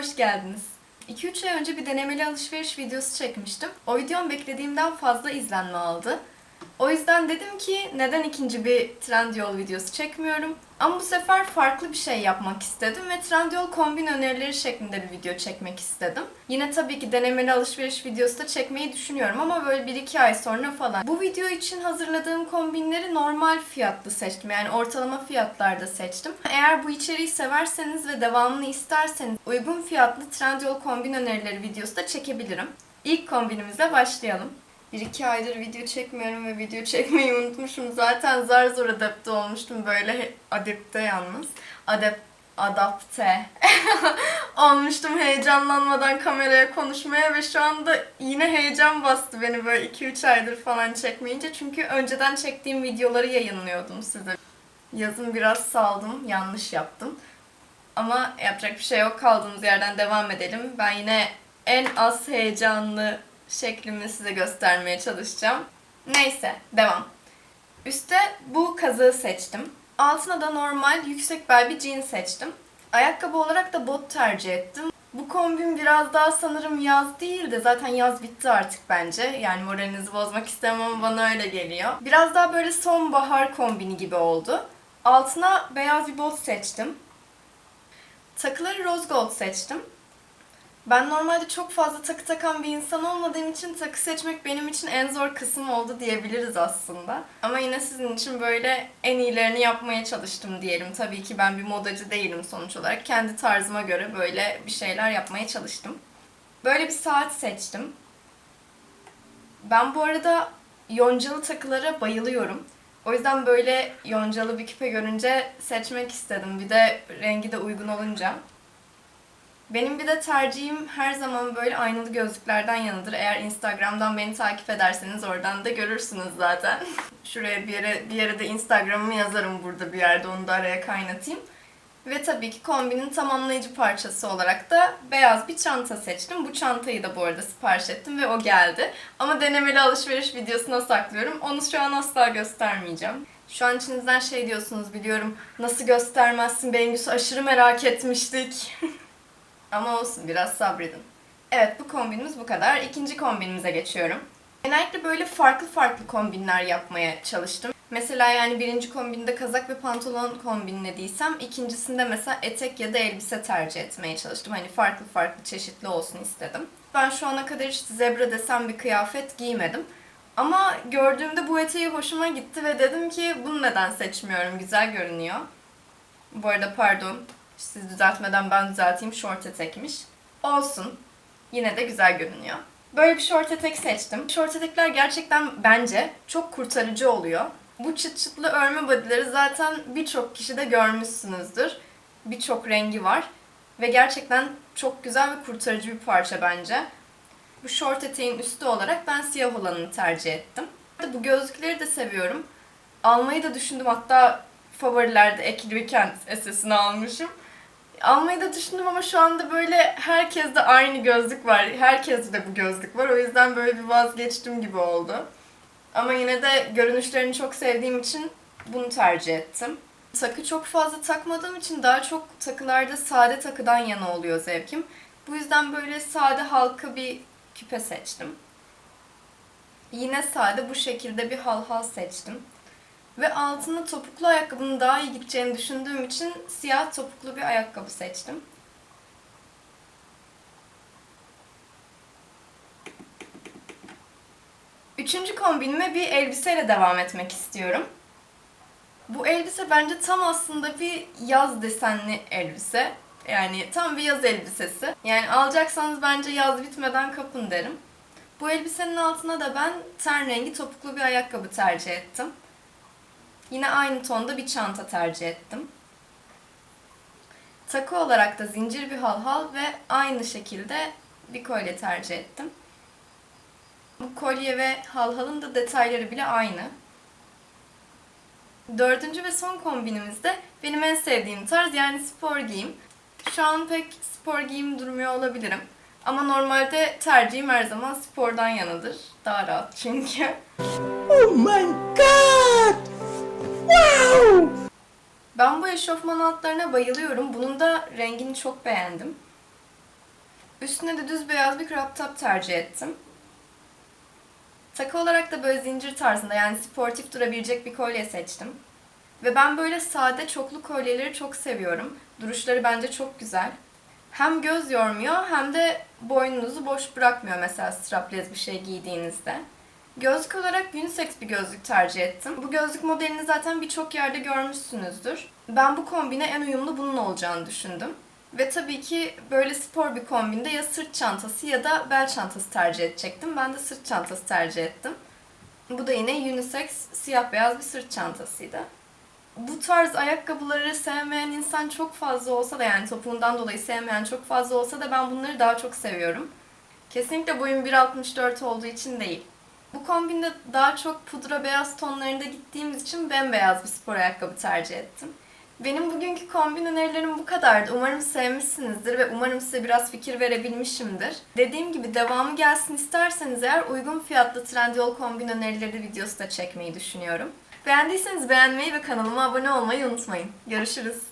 hoş geldiniz. 2-3 ay önce bir denemeli alışveriş videosu çekmiştim. O videom beklediğimden fazla izlenme aldı. O yüzden dedim ki neden ikinci bir Trendyol videosu çekmiyorum. Ama bu sefer farklı bir şey yapmak istedim ve Trendyol kombin önerileri şeklinde bir video çekmek istedim. Yine tabii ki denemeli alışveriş videosu da çekmeyi düşünüyorum ama böyle 1-2 ay sonra falan. Bu video için hazırladığım kombinleri normal fiyatlı seçtim. Yani ortalama fiyatlarda seçtim. Eğer bu içeriği severseniz ve devamını isterseniz uygun fiyatlı Trendyol kombin önerileri videosu da çekebilirim. İlk kombinimizle başlayalım. 1-2 aydır video çekmiyorum ve video çekmeyi unutmuşum. Zaten zar zor adapte olmuştum böyle adapte yalnız. Adap adapte olmuştum heyecanlanmadan kameraya konuşmaya ve şu anda yine heyecan bastı beni böyle 2-3 aydır falan çekmeyince. Çünkü önceden çektiğim videoları yayınlıyordum size. Yazın biraz saldım, yanlış yaptım. Ama yapacak bir şey yok. Kaldığımız yerden devam edelim. Ben yine en az heyecanlı şeklimi size göstermeye çalışacağım. Neyse, devam. Üste bu kazığı seçtim. Altına da normal yüksek bel bir jean seçtim. Ayakkabı olarak da bot tercih ettim. Bu kombin biraz daha sanırım yaz değil de zaten yaz bitti artık bence. Yani moralinizi bozmak istemem ama bana öyle geliyor. Biraz daha böyle sonbahar kombini gibi oldu. Altına beyaz bir bot seçtim. Takıları rose gold seçtim. Ben normalde çok fazla takı takan bir insan olmadığım için takı seçmek benim için en zor kısım oldu diyebiliriz aslında. Ama yine sizin için böyle en iyilerini yapmaya çalıştım diyelim. Tabii ki ben bir modacı değilim sonuç olarak. Kendi tarzıma göre böyle bir şeyler yapmaya çalıştım. Böyle bir saat seçtim. Ben bu arada yoncalı takılara bayılıyorum. O yüzden böyle yoncalı bir küpe görünce seçmek istedim. Bir de rengi de uygun olunca. Benim bir de tercihim her zaman böyle aynalı gözlüklerden yanıdır. Eğer Instagram'dan beni takip ederseniz oradan da görürsünüz zaten. Şuraya bir yere bir yere de Instagram'ımı yazarım burada bir yerde onu da araya kaynatayım. Ve tabii ki kombinin tamamlayıcı parçası olarak da beyaz bir çanta seçtim. Bu çantayı da bu arada sipariş ettim ve o geldi. Ama denemeli alışveriş videosuna saklıyorum. Onu şu an asla göstermeyeceğim. Şu an içinizden şey diyorsunuz biliyorum. Nasıl göstermezsin Bengüsü aşırı merak etmiştik. Ama olsun biraz sabredin. Evet bu kombinimiz bu kadar. İkinci kombinimize geçiyorum. Genellikle böyle farklı farklı kombinler yapmaya çalıştım. Mesela yani birinci kombinde kazak ve pantolon kombinlediysem ikincisinde mesela etek ya da elbise tercih etmeye çalıştım. Hani farklı farklı çeşitli olsun istedim. Ben şu ana kadar hiç zebra desen bir kıyafet giymedim. Ama gördüğümde bu eteği hoşuma gitti ve dedim ki bunu neden seçmiyorum? Güzel görünüyor. Bu arada pardon. Siz düzeltmeden ben düzelteyim. Şort etekmiş. Olsun. Yine de güzel görünüyor. Böyle bir şort etek seçtim. Şort etekler gerçekten bence çok kurtarıcı oluyor. Bu çıt çıtlı örme bodyleri zaten birçok kişi de görmüşsünüzdür. Birçok rengi var. Ve gerçekten çok güzel ve kurtarıcı bir parça bence. Bu şort eteğin üstü olarak ben siyah olanını tercih ettim. Bu gözlükleri de seviyorum. Almayı da düşündüm. Hatta favorilerde Ekili Weekend SS'ini almışım. Almayı da düşündüm ama şu anda böyle herkeste aynı gözlük var. Herkeste de bu gözlük var. O yüzden böyle bir vazgeçtim gibi oldu. Ama yine de görünüşlerini çok sevdiğim için bunu tercih ettim. Takı çok fazla takmadığım için daha çok takılarda sade takıdan yana oluyor zevkim. Bu yüzden böyle sade halka bir küpe seçtim. Yine sade bu şekilde bir halhal seçtim. Ve altına topuklu ayakkabının daha iyi gideceğini düşündüğüm için siyah topuklu bir ayakkabı seçtim. Üçüncü kombinime bir elbiseyle devam etmek istiyorum. Bu elbise bence tam aslında bir yaz desenli elbise. Yani tam bir yaz elbisesi. Yani alacaksanız bence yaz bitmeden kapın derim. Bu elbisenin altına da ben ten rengi topuklu bir ayakkabı tercih ettim. Yine aynı tonda bir çanta tercih ettim. Takı olarak da zincir bir halhal ve aynı şekilde bir kolye tercih ettim. Bu kolye ve halhalın da detayları bile aynı. Dördüncü ve son kombinimizde benim en sevdiğim tarz yani spor giyim. Şu an pek spor giyim durmuyor olabilirim. Ama normalde tercihim her zaman spordan yanadır. Daha rahat çünkü. Oh my god! Wow! Ben bu eşofman altlarına bayılıyorum. Bunun da rengini çok beğendim. Üstüne de düz beyaz bir crop top tercih ettim. Takı olarak da böyle zincir tarzında yani sportif durabilecek bir kolye seçtim. Ve ben böyle sade çoklu kolyeleri çok seviyorum. Duruşları bence çok güzel. Hem göz yormuyor hem de boynunuzu boş bırakmıyor mesela strapless bir şey giydiğinizde. Gözlük olarak unisex bir gözlük tercih ettim. Bu gözlük modelini zaten birçok yerde görmüşsünüzdür. Ben bu kombine en uyumlu bunun olacağını düşündüm. Ve tabii ki böyle spor bir kombinde ya sırt çantası ya da bel çantası tercih edecektim. Ben de sırt çantası tercih ettim. Bu da yine unisex siyah beyaz bir sırt çantasıydı. Bu tarz ayakkabıları sevmeyen insan çok fazla olsa da yani topuğundan dolayı sevmeyen çok fazla olsa da ben bunları daha çok seviyorum. Kesinlikle boyum 1.64 olduğu için değil. Bu kombinde daha çok pudra beyaz tonlarında gittiğimiz için bembeyaz bir spor ayakkabı tercih ettim. Benim bugünkü kombin önerilerim bu kadardı. Umarım sevmişsinizdir ve umarım size biraz fikir verebilmişimdir. Dediğim gibi devamı gelsin isterseniz eğer uygun fiyatlı Trendyol kombin önerileri videosu da çekmeyi düşünüyorum. Beğendiyseniz beğenmeyi ve kanalıma abone olmayı unutmayın. Görüşürüz.